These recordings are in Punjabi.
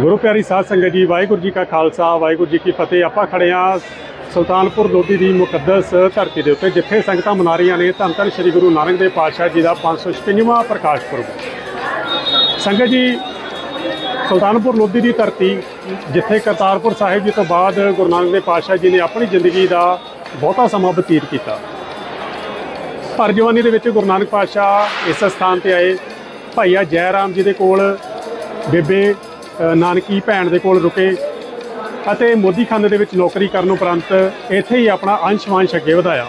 ਗੁਰੂ ਪਿਆਰੀ ਸਾਧ ਸੰਗਤ ਜੀ, ਵਾਹਿਗੁਰੂ ਜੀ ਕਾ ਖਾਲਸਾ, ਵਾਹਿਗੁਰੂ ਜੀ ਕੀ ਫਤਿਹ। ਆਪਾਂ ਖੜੇ ਹਾਂ ਸੁਲਤਾਨਪੁਰ ਲੋਧੀ ਦੀ ਮੁਕੱਦਸ ਧਰਤੀ ਦੇ ਉੱਤੇ, ਜਿੱਥੇ ਸੰਗਤਾਂ ਮਨਾ ਰਹੀਆਂ ਨੇ। ਧੰਨ ਧੰਨ ਸ੍ਰੀ ਗੁਰੂ ਨਾਨਕ ਦੇਵ ਪਾਤਸ਼ਾਹ ਜੀ ਦਾ 556ਵਾਂ ਪ੍ਰਕਾਸ਼ ਪੁਰਬ। ਸੰਗਤ ਜੀ, ਸੁਲਤਾਨਪੁਰ ਲੋਧੀ ਦੀ ਧਰਤੀ, ਜਿੱਥੇ ਕਰਤਾਰਪੁਰ ਸਾਹਿਬ ਜੀ ਤੋਂ ਬਾਅਦ ਗੁਰੂ ਨਾਨਕ ਦੇਵ ਪਾਤਸ਼ਾਹ ਜੀ ਨੇ ਆਪਣੀ ਜ਼ਿੰਦਗੀ ਦਾ ਬਹੁਤਾ ਸਮਾਂ ਬਤੀਤ ਕੀਤਾ। ਭਰ ਜਵਾਨੀ ਦੇ ਵਿੱਚ ਗੁਰੂ ਨਾਨਕ ਪਾਤਸ਼ਾਹ ਇਸ ਸਥਾਨ ਤੇ ਆਏ। ਭਾਈਆ ਜੈ ਰਾਮ ਜੀ ਦੇ ਕੋਲ ਬੇਬੇ ਨਾਨਕੀ ਭੈਣ ਦੇ ਕੋਲ ਰੁਕੇ ਅਤੇ ਮੋਦੀਖਾਨੇ ਦੇ ਵਿੱਚ ਨੌਕਰੀ ਕਰਨ ਉਪਰੰਤ ਇੱਥੇ ਹੀ ਆਪਣਾ ਅੰਸ਼ ਵੰਸ਼ ਅੱਗੇ ਵਧਾਇਆ।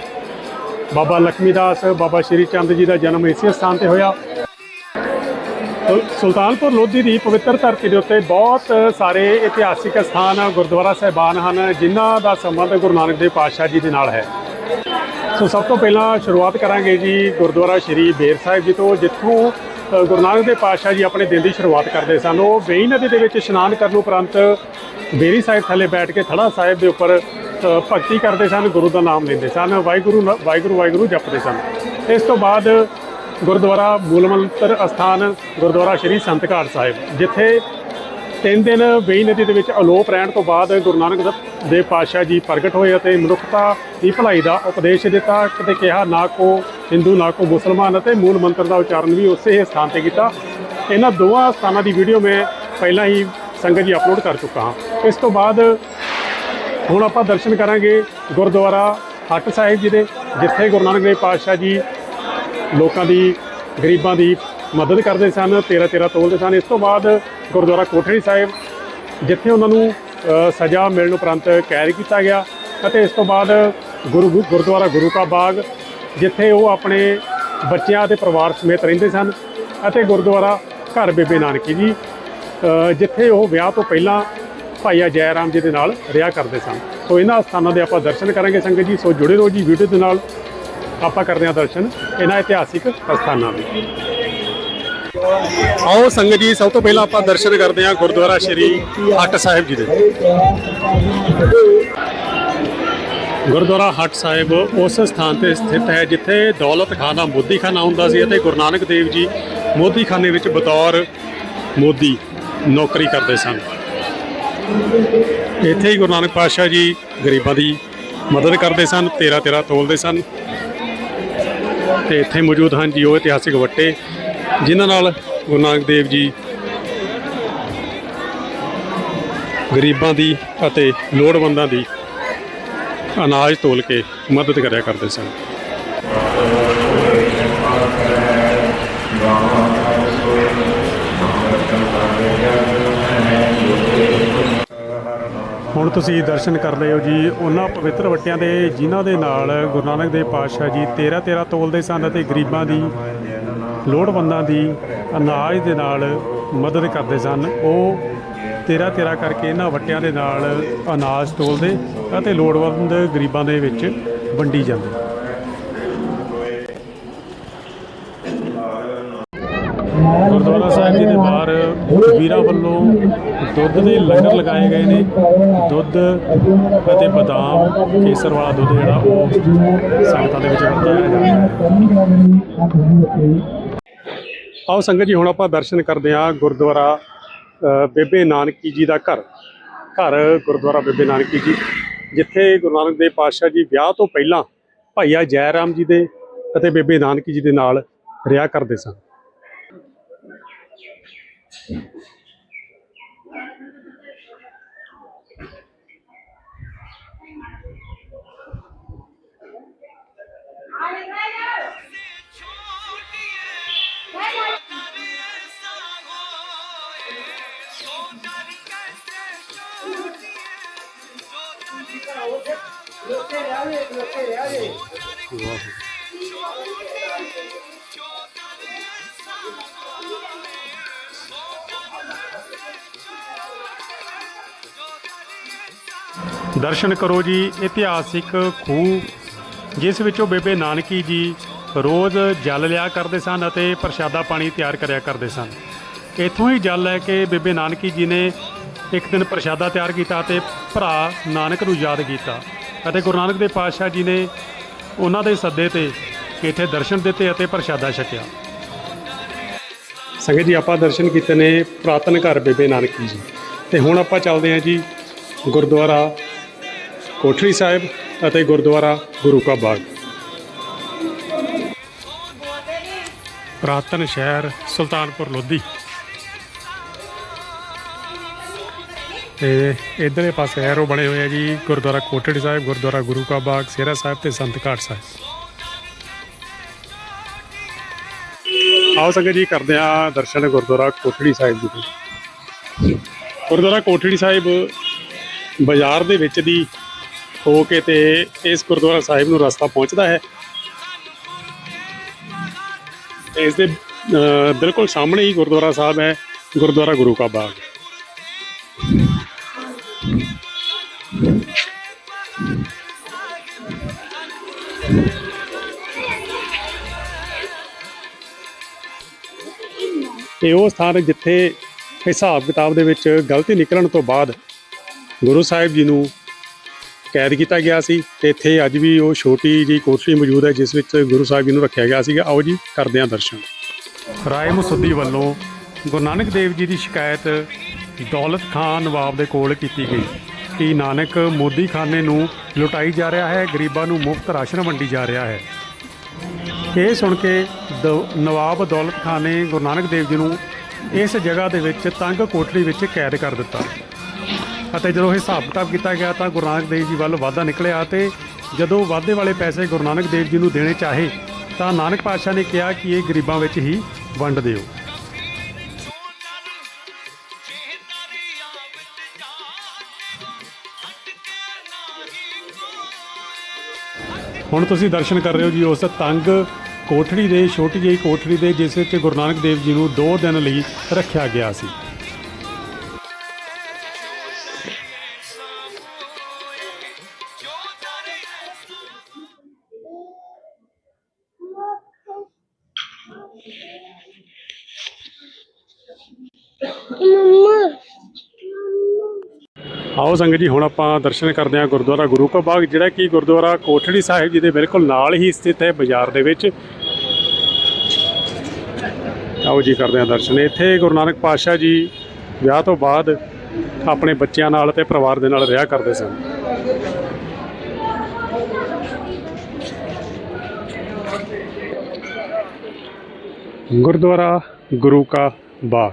ਬਾਬਾ ਲక్ష్ਮੀ ਦਾਸ, ਬਾਬਾ ਸ਼੍ਰੀ ਚੰਦ ਜੀ ਦਾ ਜਨਮ ਇਸੇ ਸਥਾਨ ਤੇ ਹੋਇਆ। ਸੁਲ- ਸੁਲਤਾਨਪੁਰ ਲੋਧੀ ਦੀ ਪਵਿੱਤਰ ਧਰਤੀ ਦੇ ਉੱਤੇ ਬਹੁਤ ਸਾਰੇ ਇਤਿਹਾਸਿਕ ਸਥਾਨ, ਗੁਰਦੁਆਰਾ ਸਾਹਿਬਾਨ ਹਨ, ਜਿਨ੍ਹਾਂ ਦਾ ਸੰਬੰਧ ਗੁਰੂ ਨਾਨਕ ਦੇਵ ਪਾਤਸ਼ਾਹ ਜੀ ਦੇ ਨਾਲ ਹੈ। ਸੋ ਸਭ ਤੋਂ ਪਹਿਲਾਂ ਸ਼ੁਰੂਆਤ ਕਰਾਂਗੇ ਜੀ ਗੁਰਦੁਆਰਾ ਸ਼੍ਰੀ ਬੇਰ ਸਾਹਿਬ ਜੀ ਤੋਂ, ਜਿੱਥੋਂ ਗੁਰੂ ਨਾਨਕ ਦੇਵ ਪਾਤਸ਼ਾਹ ਜੀ ਆਪਣੇ ਦਿਨ ਦੀ ਸ਼ੁਰੂਆਤ ਕਰਦੇ ਸਨ। ਉਹ ਵੇਈ ਨਦੀ ਦੇ ਵਿੱਚ ਇਸ਼ਨਾਨ ਕਰਨ ਉਪਰੰਤ ਬੇਰੀ ਸਾਹਿਬ ਥੱਲੇ ਬੈਠ ਕੇ ਥੜਾ ਸਾਹਿਬ ਦੇ ਉੱਪਰ ਭਗਤੀ ਕਰਦੇ ਸਨ, ਗੁਰੂ ਦਾ ਨਾਮ ਲੈਂਦੇ ਸਨ, ਵਾਹਿਗੁਰੂ ਵਾਹਿਗੁਰੂ ਵਾਹਿਗੁਰੂ ਜਪਦੇ ਸਨ। ਇਸ ਤੋਂ ਬਾਅਦ ਗੁਰਦੁਆਰਾ ਮੂਲ ਮੰਤਰ ਅਸਥਾਨ, ਗੁਰਦੁਆਰਾ ਸ਼੍ਰੀ ਸੰਤ ਘਾਟ ਸਾਹਿਬ, ਜਿੱਥੇ ਤਿੰਨ ਦਿਨ ਵੇਈ ਨਦੀ ਦੇ ਵਿੱਚ ਅਲੋਪ ਰਹਿਣ ਤੋਂ ਬਾਅਦ ਗੁਰੂ ਨਾਨਕ ਦੇਵ ਪਾਤਸ਼ਾਹ ਜੀ ਪ੍ਰਗਟ ਹੋਏ ਅਤੇ ਮਨੁੱਖਤਾ ਦੀ ਭਲਾਈ ਦਾ ਉਪਦੇਸ਼ ਦਿੱਤਾ। ਕਿਤੇ ਕਿਹਾ ਨਾ ਕੋ ਹਿੰਦੂ, ਨਾ ਕੋ ਮੁਸਲਮਾਨ ਅਤੇ ਮੂਲ ਮੰਤਰ ਦਾ ਉਚਾਰਨ ਵੀ ਉਸੇ ਹੀ ਸਥਾਨ ਤੇ ਕੀਤਾ। ਇਹਨਾਂ ਦੋਵਾਂ ਸਥਾਨਾਂ ਦੀ ਵੀਡੀਓ ਮੈਂ ਪਹਿਲਾਂ ਹੀ ਸੰਗਤ ਜੀ ਅਪਲੋਡ ਕਰ ਚੁੱਕਾ ਹਾਂ। ਇਸ ਤੋਂ ਬਾਅਦ ਹੁਣ ਆਪਾਂ ਦਰਸ਼ਨ ਕਰਾਂਗੇ ਗੁਰਦੁਆਰਾ ਹੱਟ ਸਾਹਿਬ ਜੀ ਦੇ, ਜਿੱਥੇ ਗੁਰੂ ਨਾਨਕ ਦੇਵ ਪਾਤਸ਼ਾਹ ਜੀ ਲੋਕਾਂ ਦੀ, ਗਰੀਬਾਂ ਦੀ ਮਦਦ ਕਰਦੇ ਸਨ 13 13 ਤੋਲਦੇ ਸਨ। ਇਸ ਤੋਂ ਬਾਅਦ ਗੁਰਦੁਆਰਾ ਕੋਠੜੀ ਸਾਹਿਬ, ਜਿੱਥੇ ਉਹਨਾਂ ਨੂੰ ਸਜ਼ਾ ਮਿਲਣ ਉਪਰੰਤ ਕੈਦ ਕੀਤਾ ਗਿਆ। ਅਤੇ ਇਸ ਤੋਂ ਬਾਅਦ ਗੁਰੂ ਗੁਰਦੁਆਰਾ ਗੁਰੂ ਕਾ ਬਾਗ ਜਿੱਥੇ ਉਹ ਆਪਣੇ ਬੱਚਿਆਂ ਅਤੇ ਪਰਿਵਾਰ ਸਮੇਤ ਰਹਿੰਦੇ ਸਨ ਅਤੇ ਗੁਰਦੁਆਰਾ ਘਰ ਬੇਬੇ ਨਾਨਕੀ ਜੀ ਜਿੱਥੇ ਉਹ ਵਿਆਹ ਤੋਂ ਪਹਿਲਾਂ ਭਾਈਆ ਜੈ ਰਾਮ ਜੀ ਦੇ ਨਾਲ ਰਿਹਾ ਕਰਦੇ ਸਨ। ਸੋ ਇਹਨਾਂ ਸਥਾਨਾਂ ਦੇ ਆਪਾਂ ਦਰਸ਼ਨ ਕਰਾਂਗੇ ਸੰਗਤ ਜੀ। ਸੋ ਜੁੜੇ ਰਹੋ ਜੀ ਵੀਡੀਓ ਦੇ ਨਾਲ। ਆਪਾਂ ਕਰਦੇ ਹਾਂ ਦਰਸ਼ਨ ਇਹਨਾਂ ਇਤਿਹਾਸਿਕ ਸਥਾਨਾਂ ਦੇ। ਆਓ ਸੰਗਤ ਜੀ, ਸਭ ਤੋਂ ਪਹਿਲਾਂ ਆਪਾਂ ਦਰਸ਼ਨ ਕਰਦੇ ਹਾਂ ਗੁਰਦੁਆਰਾ ਸ਼੍ਰੀ ਹੱਟ ਸਾਹਿਬ ਜੀ ਦੇ। ਗੁਰਦੁਆਰਾ ਹੱਟ ਸਾਹਿਬ ਉਸ ਸਥਾਨ ਤੇ ਸਥਿਤ ਹੈ, ਜਿੱਥੇ ਦੌਲਤ ਖਾਨਾ ਮੋਦੀ ਖਾਨਾ ਹੁੰਦਾ ਸੀ ਅਤੇ ਗੁਰੂ ਨਾਨਕ ਦੇਵ ਜੀ ਮੋਦੀ ਖਾਨੇ ਵਿੱਚ ਬਤੌਰ ਮੋਦੀ ਨੌਕਰੀ ਕਰਦੇ ਸਨ। ਇੱਥੇ ਹੀ ਗੁਰੂ ਨਾਨਕ ਪਾਤਸ਼ਾਹ ਜੀ ਗਰੀਬਾਂ ਦੀ ਮਦਦ ਕਰਦੇ ਸਨ 13 13 ਤੋਲਦੇ ਸਨ ਤੇ ਇੱਥੇ ਮੌਜੂਦ ਹਨ ਜੀ ਉਹ ਇਤਿਹਾਸਿਕ ਵੱਟੇ, ਜਿਨ੍ਹਾਂ ਨਾਲ ਗੁਰੂ ਨਾਨਕ ਦੇਵ ਜੀ ਗਰੀਬਾਂ ਦੀ ਅਤੇ ਲੋੜਵੰਦਾਂ ਦੀ ਅਨਾਜ ਤੋਲ ਕੇ ਮਦਦ ਕਰਿਆ ਕਰਦੇ ਸਨ। ਹੁਣ ਤੁਸੀਂ ਦਰਸ਼ਨ ਕਰ ਰਹੇ ਹੋ ਜੀ, ਉਹਨਾਂ ਪਵਿੱਤਰ ਵੱਟਿਆਂ ਦੇ, ਜਿਨ੍ਹਾਂ ਦੇ ਨਾਲ ਗੁਰੂ ਨਾਨਕ ਦੇਵ ਪਾਤਸ਼ਾਹ ਜੀ 13 13 ਤੋਲਦੇ ਸਨ ਅਤੇ ਗਰੀਬਾਂ ਦੀ, ਲੋੜਵੰਦਾਂ ਦੀ ਅਨਾਜ ਦੇ ਨਾਲ ਮਦਦ ਕਰਦੇ ਸਨ। ਉਹ 13 13 ਕਰਕੇ ਇਹਨਾਂ ਵੱਟਿਆਂ ਦੇ ਨਾਲ ਅਨਾਜ ਤੋਲਦੇ ਅਤੇ ਲੋੜਵੰਦ ਗਰੀਬਾਂ ਦੇ ਵਿੱਚ ਵੰਡੀ ਜਾਂਦੇ। ਗੁਰਦੁਆਰਾ ਸਾਹਿਬ ਜੀ ਦੇ ਬਾਹਰ ਵੀਰਾਂ ਵੱਲੋਂ ਦੁੱਧ ਦੇ ਲੰਗਰ ਲਗਾਏ ਗਏ ਨੇ। ਦੁੱਧ ਅਤੇ ਬਦਾਮ ਕੇਸਰ ਵਾਲਾ ਦੁੱਧ ਜਿਹੜਾ ਉਹ ਸੰਗਤਾਂ ਦੇ ਵਿੱਚ ਵਰਤਾਇਆ ਜਾਂਦਾ ਆਓ ਸੰਗਤ ਜੀ, ਹੁਣ ਆਪਾਂ ਦਰਸ਼ਨ ਕਰਦੇ ਹਾਂ ਗੁਰਦੁਆਰਾ ਬੇਬੇ ਨਾਨਕੀ ਜੀ ਦਾ ਘਰ। ਘਰ ਗੁਰਦੁਆਰਾ ਬੇਬੇ ਨਾਨਕੀ ਜੀ, ਜਿੱਥੇ ਗੁਰੂ ਨਾਨਕ ਦੇਵ ਪਾਤਸ਼ਾਹ ਜੀ ਵਿਆਹ ਤੋਂ ਪਹਿਲਾਂ ਭਾਈਆ ਜੈ ਰਾਮ ਜੀ ਦੇ ਅਤੇ ਬੇਬੇ ਨਾਨਕੀ ਜੀ ਦੇ ਨਾਲ ਰਿਹਾ ਕਰਦੇ ਸਨ। ਦਰਸ਼ਨ ਕਰੋ ਜੀ, ਇਤਿਹਾਸਿਕ ਖੂਹ, ਜਿਸ ਵਿੱਚੋਂ ਬੇਬੇ ਨਾਨਕੀ ਜੀ ਰੋਜ਼ ਜਲ ਲਿਆ ਕਰਦੇ ਸਨ ਅਤੇ ਪ੍ਰਸ਼ਾਦਾ ਪਾਣੀ ਤਿਆਰ ਕਰਿਆ ਕਰਦੇ ਸਨ। ਇੱਥੋਂ ਹੀ ਜਲ ਲੈ ਕੇ ਬੇਬੇ ਨਾਨਕੀ ਜੀ ਨੇ ਇੱਕ ਦਿਨ ਪ੍ਰਸ਼ਾਦਾ ਤਿਆਰ ਕੀਤਾ ਅਤੇ ਭਰਾ ਨਾਨਕ ਨੂੰ ਯਾਦ ਕੀਤਾ। ਅਤੇ ਗੁਰੂ ਨਾਨਕ ਦੇਵ ਪਾਤਸ਼ਾਹ ਜੀ ਨੇ ਉਹਨਾਂ ਦੇ ਸੱਦੇ ਤੇ ਇੱਥੇ ਦਰਸ਼ਨ ਦਿੱਤੇ ਅਤੇ ਪ੍ਰਸ਼ਾਦਾ ਛਕਿਆ। ਸੰਗਤ ਜੀ, ਆਪਾਂ ਦਰਸ਼ਨ ਕੀਤੇ ਨੇ ਪ੍ਰਾਤਨ ਘਰ ਬੇਬੇ ਨਾਨਕੀ ਜੀ ਤੇ ਹੁਣ ਆਪਾਂ ਚੱਲਦੇ ਹਾਂ ਜੀ ਗੁਰਦੁਆਰਾ ਕੋਠੜੀ ਸਾਹਿਬ ਅਤੇ ਗੁਰਦੁਆਰਾ ਗੁਰੂ ਕਾ ਬਾਗ। ਪ੍ਰਾਤਨ ਸ਼ਹਿਰ ਸੁਲਤਾਨਪੁਰ ਲੋਧੀ। ਤੇ ਇਧਰਲੇ ਪਾਸੇ ਐਰੋ ਬਣੇ ਹੋਏ ਆ ਜੀ, ਗੁਰਦੁਆਰਾ ਕੋਟੜੀ ਸਾਹਿਬ, ਗੁਰਦੁਆਰਾ ਗੁਰੂ ਕਾ ਬਾਗ ਸੇਰਾ ਸਾਹਿਬ ਤੇ ਸੰਤ ਘਾਟ ਸਾਹਿਬ। ਆਓ ਸੰਗਤ ਜੀ, ਕਰਦੇ ਆ ਦਰਸ਼ਨ ਗੁਰਦੁਆਰਾ ਕੋਟੜੀ ਸਾਹਿਬ ਜੀ ਦੇ ਗੁਰਦੁਆਰਾ ਕੋਟੜੀ ਸਾਹਿਬ ਬਾਜ਼ਾਰ ਦੇ ਵਿੱਚ ਦੀ ਹੋ ਕੇ ਤੇ ਇਸ ਗੁਰਦੁਆਰਾ ਸਾਹਿਬ ਨੂੰ ਰਸਤਾ ਪਹੁੰਚਦਾ ਹੈ। ਤੇ ਇਸ ਦੇ ਬਿਲਕੁਲ ਸਾਹਮਣੇ ਹੀ ਗੁਰਦੁਆਰਾ ਸਾਹਿਬ ਹੈ, ਗੁਰਦੁਆਰਾ ਗੁਰੂ ਕਾ ਬਾਗ। ਇਹ ਉਹ ਸਥਾਨ ਹੈ ਜਿੱਥੇ ਹਿਸਾਬ ਕਿਤਾਬ ਦੇ ਵਿੱਚ ਗਲਤੀ ਨਿਕਲਣ ਤੋਂ ਬਾਅਦ ਗੁਰੂ ਸਾਹਿਬ ਜੀ ਨੂੰ ਕੈਦ ਕੀਤਾ ਗਿਆ ਸੀ ਤੇ ਇੱਥੇ ਅੱਜ ਵੀ ਉਹ ਛੋਟੀ ਜੀ ਕੋਠੜੀ ਮੌਜੂਦ ਹੈ, ਜਿਸ ਵਿੱਚ ਗੁਰੂ ਸਾਹਿਬ ਜੀ ਨੂੰ ਰੱਖਿਆ ਗਿਆ ਸੀਗਾ। ਆਓ ਜੀ, ਕਰਦੇ ਹਾਂ ਦਰਸ਼ਨ। ਰਾਏ ਮਸੂਦੀ ਵੱਲੋਂ ਗੁਰੂ ਨਾਨਕ ਦੇਵ ਜੀ ਦੀ ਸ਼ਿਕਾਇਤ ਦੌਲਤ ਖਾਨ ਨਵਾਬ ਦੇ ਕੋਲ ਕੀਤੀ ਗਈ। ਕਿ ਨਾਨਕ ਮੋਦੀ ਖਾਨੇ ਨੂੰ ਲੁਟਾਈ ਜਾ ਰਿਹਾ ਹੈ, ਗਰੀਬਾਂ ਨੂੰ ਮੁਫਤ ਰਾਸ਼ਨ ਵੰਡੀ ਜਾ ਰਿਹਾ ਹੈ। ਇਹ ਸੁਣ ਕੇ ਦ- ਨਵਾਬ ਦੌਲਤ ਖਾਨ ਨੇ ਗੁਰੂ ਨਾਨਕ ਦੇਵ ਜੀ ਨੂੰ ਇਸ ਜਗ੍ਹਾ ਦੇ ਵਿੱਚ ਤੰਗ ਕੋਠੜੀ ਵਿੱਚ ਕੈਦ ਕਰ ਦਿੱਤਾ। ਅਤੇ ਜਦੋਂ ਹਿਸਾਬ ਕਿਤਾਬ ਕੀਤਾ ਗਿਆ ਤਾਂ ਗੁਰੂ ਨਾਨਕ ਦੇਵ ਜੀ ਵੱਲ ਵਾਧਾ ਨਿਕਲਿਆ ਤੇ ਜਦੋਂ ਵਾਧੇ ਵਾਲੇ ਪੈਸੇ ਗੁਰੂ ਨਾਨਕ ਦੇਵ ਜੀ ਨੂੰ ਦੇਣੇ ਚਾਹੇ ਤਾਂ ਨਾਨਕ ਪਾਤਸ਼ਾਹ ਨੇ ਕਿਹਾ ਕਿ ਇਹ ਗਰੀਬਾਂ ਵਿੱਚ ਹੀ ਵੰਡ ਦਿਓ। ਹੁਣ ਤੁਸੀਂ ਦਰਸ਼ਨ ਕਰ ਰਹੇ ਹੋ ਜੀ ਉਸ ਤੰਗ ਕੋਠੜੀ ਦੇ, ਛੋਟੀ ਜਿਹੀ ਕੋਠੜੀ ਦੇ, ਜਿਸ ਵਿੱਚ ਗੁਰੂ ਨਾਨਕ ਦੇਵ ਜੀ ਨੂੰ 2 ਦਿਨ ਲਈ ਰੱਖਿਆ ਗਿਆ ਸੀ। ਆਓ ਸੰਗਤ ਜੀ, ਹੁਣ ਆਪਾਂ ਦਰਸ਼ਨ ਕਰਦੇ ਹਾਂ ਗੁਰਦੁਆਰਾ ਗੁਰੂ ਕਾ ਬਾਗ, ਜਿਹੜਾ ਕਿ ਗੁਰਦੁਆਰਾ ਕੋਠੜੀ ਸਾਹਿਬ ਜੀ ਦੇ ਬਿਲਕੁਲ ਨਾਲ ਹੀ ਸਥਿਤ ਹੈ ਬਾਜ਼ਾਰ ਦੇ ਵਿੱਚ। ਆਓ ਜੀ, ਕਰਦੇ ਹਾਂ ਦਰਸ਼ਨ। ਇੱਥੇ ਗੁਰੂ ਨਾਨਕ ਪਾਤਸ਼ਾਹ ਜੀ ਵਿਆਹ ਤੋਂ ਬਾਅਦ ਆਪਣੇ ਬੱਚਿਆਂ ਨਾਲ ਤੇ ਪਰਿਵਾਰ ਦੇ ਨਾਲ ਰਿਹਾ ਕਰਦੇ ਸਨ। ਗੁਰਦੁਆਰਾ ਗੁਰੂ ਕਾ ਬਾਗ।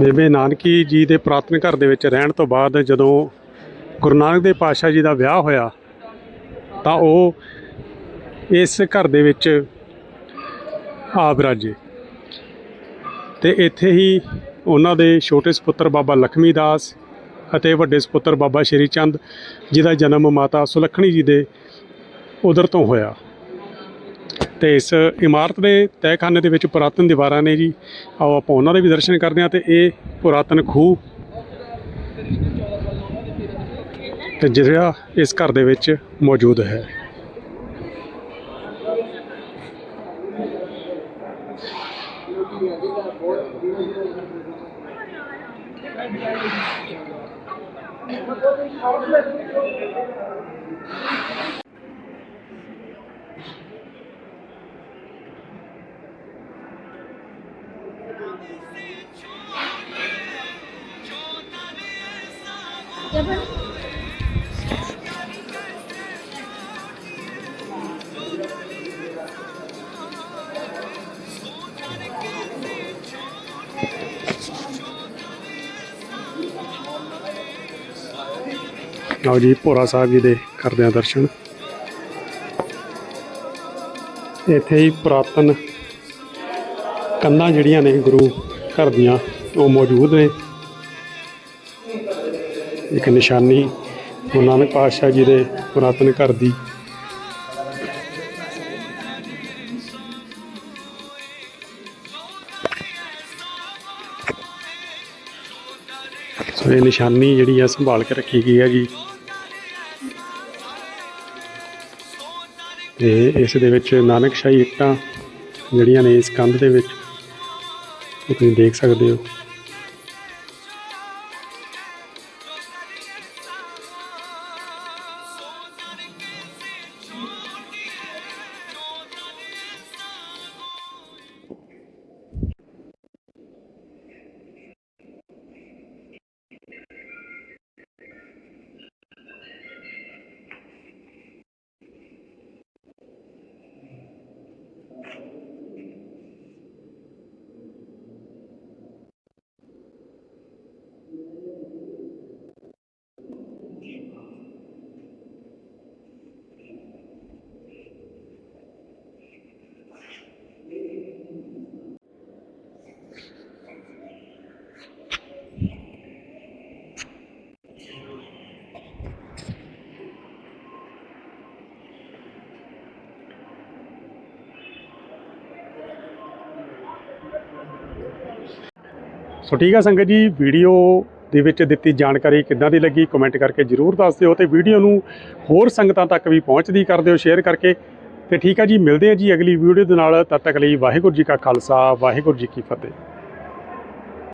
ਬੇਬੇ ਨਾਨਕੀ ਜੀ ਦੇ ਪ੍ਰਾਤਨ ਘਰ ਦੇ ਵਿੱਚ ਰਹਿਣ ਤੋਂ ਬਾਅਦ ਜਦੋਂ ਗੁਰੂ ਨਾਨਕ ਦੇਵ ਪਾਤਸ਼ਾਹ ਜੀ ਦਾ ਵਿਆਹ ਹੋਇਆ, ਤਾਂ ਉਹ ਇਸ ਘਰ ਦੇ ਵਿੱਚ ਆਪ ਰਾਜੇ। ਤੇ ਇੱਥੇ ਹੀ ਉਹਨਾਂ ਦੇ ਛੋਟੇ ਸੁਪੁੱਤਰ ਬਾਬਾ ਲਖਮੀ ਦਾਸ ਅਤੇ ਵੱਡੇ ਸੁਪੁੱਤਰ ਬਾਬਾ ਸ਼੍ਰੀ ਚੰਦ ਜੀ ਦਾ ਜਨਮ ਮਾਤਾ ਸੁਲੱਖਣੀ ਜੀ ਦੇ ਉਦਰ ਤੋਂ ਹੋਇਆ। ਤੇ ਇਸ ਇਮਾਰਤ ਦੇ ਤਹਿਖਾਨੇ ਦੇ ਵਿੱਚ ਪੁਰਾਤਨ ਦੀਵਾਰਾਂ ਨੇ ਜੀ, ਆਓ ਆਪਾਂ ਉਹਨਾਂ ਦੇ ਵੀ ਦਰਸ਼ਨ ਕਰਦੇ ਹਾਂ ਤੇ ਇਹ ਪੁਰਾਤਨ ਖੂਹ ਤੇ ਜਿਹੜਾ ਇਸ ਘਰ ਦੇ ਵਿੱਚ ਮੌਜੂਦ ਹੈ। ਲਓ ਜੀ, ਭੋਰਾ ਸਾਹਿਬ ਜੀ ਦੇ ਕਰਦੇ ਹਾਂ ਦਰਸ਼ਨ। ਇੱਥੇ ਹੀ ਪੁਰਾਤਨ ਕੰਧਾਂ ਜਿਹੜੀਆਂ ਨੇ ਗੁਰੂ ਘਰ ਦੀਆਂ, ਉਹ ਮੌਜੂਦ ਨੇ। ਇੱਕ ਨਿਸ਼ਾਨੀ ਗੁਰੂ ਨਾਨਕ ਪਾਤਸ਼ਾਹ ਜੀ ਦੇ ਪੁਰਾਤਨ ਘਰ ਦੀ। ਸੋ ਇਹ ਨਿਸ਼ਾਨੀ ਜਿਹੜੀ ਆ ਸੰਭਾਲ ਕੇ ਰੱਖੀ ਗਈ ਹੈਗੀ। ਤੇ ਇਸ ਦੇ ਵਿੱਚ ਨਾਨਕਸ਼ਾਹੀ ਇੱਟਾਂ ਜਿਹੜੀਆਂ ਨੇ ਇਸ ਕੰਧ ਦੇ ਵਿੱਚ ਉਹ ਤੁਸੀਂ ਦੇਖ ਸਕਦੇ ਹੋ। ਸੋ ਠੀਕ ਆ ਸੰਗਤ ਜੀ, ਵੀਡੀਓ ਦੇ ਵਿੱਚ ਦਿੱਤੀ ਜਾਣਕਾਰੀ ਕਿੱਦਾਂ ਦੀ ਲੱਗੀ ਕਮੈਂਟ ਕਰਕੇ ਜਰੂਰ ਦੱਸ ਦਿਓ ਤੇ ਵੀਡੀਓ ਨੂੰ ਹੋਰ ਸੰਗਤਾਂ ਤੱਕ ਵੀ ਪਹੁੰਚਦੀ ਕਰ ਦਿਓ ਸ਼ੇਅਰ ਕਰਕੇ। ਤੇ ਠੀਕ ਆ ਜੀ, ਮਿਲਦੇ ਆ ਜੀ ਅਗਲੀ ਵੀਡੀਓ ਦੇ ਨਾਲ, ਤਦ ਤੱਕ ਲਈ ਵਾਹਿਗੁਰੂ ਜੀ ਕਾ ਖਾਲਸਾ, ਵਾਹਿਗੁਰੂ ਜੀ ਕੀ ਫਤਿਹ।